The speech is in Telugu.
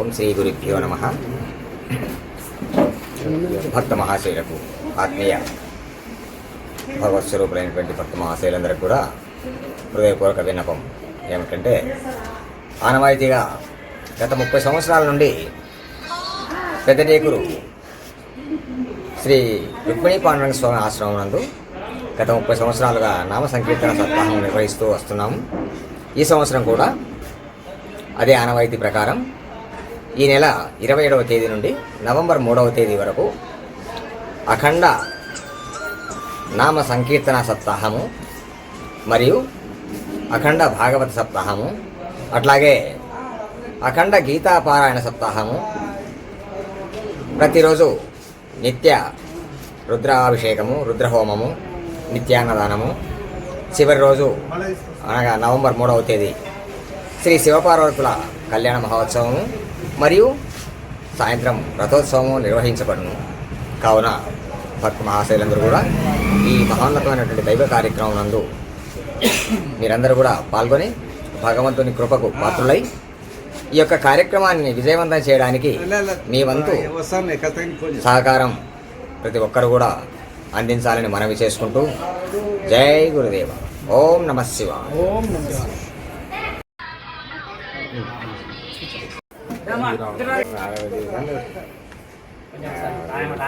ఓం శ్రీ గురుభ్యో నమ. భక్త మహాశైలకు ఆత్మీయ భగవత్స్వరూపులైనటువంటి భక్త మహాశైలందరికీ కూడా హృదయపూర్వక విన్నపం ఏమిటంటే ఆనవాయితీగా గత ముప్పై సంవత్సరాల నుండి పెద్దటేకురు శ్రీ రుక్మిణీ పాండురంగ స్వామి ఆశ్రమం నందు గత ముప్పై సంవత్సరాలుగా నామ సంకీర్తన సప్తాహం నిర్వహిస్తూ వస్తున్నాము ఈ సంవత్సరం కూడా అదే ఆనవాయితీ ప్రకారం ఈ నెల ఇరవై ఏడవ తేదీ నుండి నవంబర్ మూడవ తేదీ వరకు అఖండ నామ సంకీర్తన సప్తాహము మరియు అఖండ భాగవత సప్తాహము అట్లాగే అఖండ గీతాపారాయణ సప్తాహము ప్రతిరోజు నిత్య రుద్రాభిషేకము రుద్రహోమము నిత్యాన్నదానము. చివరి రోజు అనగా నవంబర్ మూడవ తేదీ శ్రీ శివపార్వతుల కళ్యాణ మహోత్సవము. మరియు సాయంత్రం రథోత్సవము నిర్వహించబడును. కావున భక్త మహాశైలందరూ కూడా ఈ మహోన్నతమైనటువంటి దైవ కార్యక్రమం నందు మీరందరూ కూడా పాల్గొని భగవంతుని కృపకు పాత్రులై ఈ యొక్క కార్యక్రమాన్ని విజయవంతం చేయడానికి మీ వంతు. సహకారం ప్రతి ఒక్కరు కూడా అందించాలని మనవి చేసుకుంటూ జై గురుదేవ. ఓం నమ శివ ఓం నమ 不要动，不要动，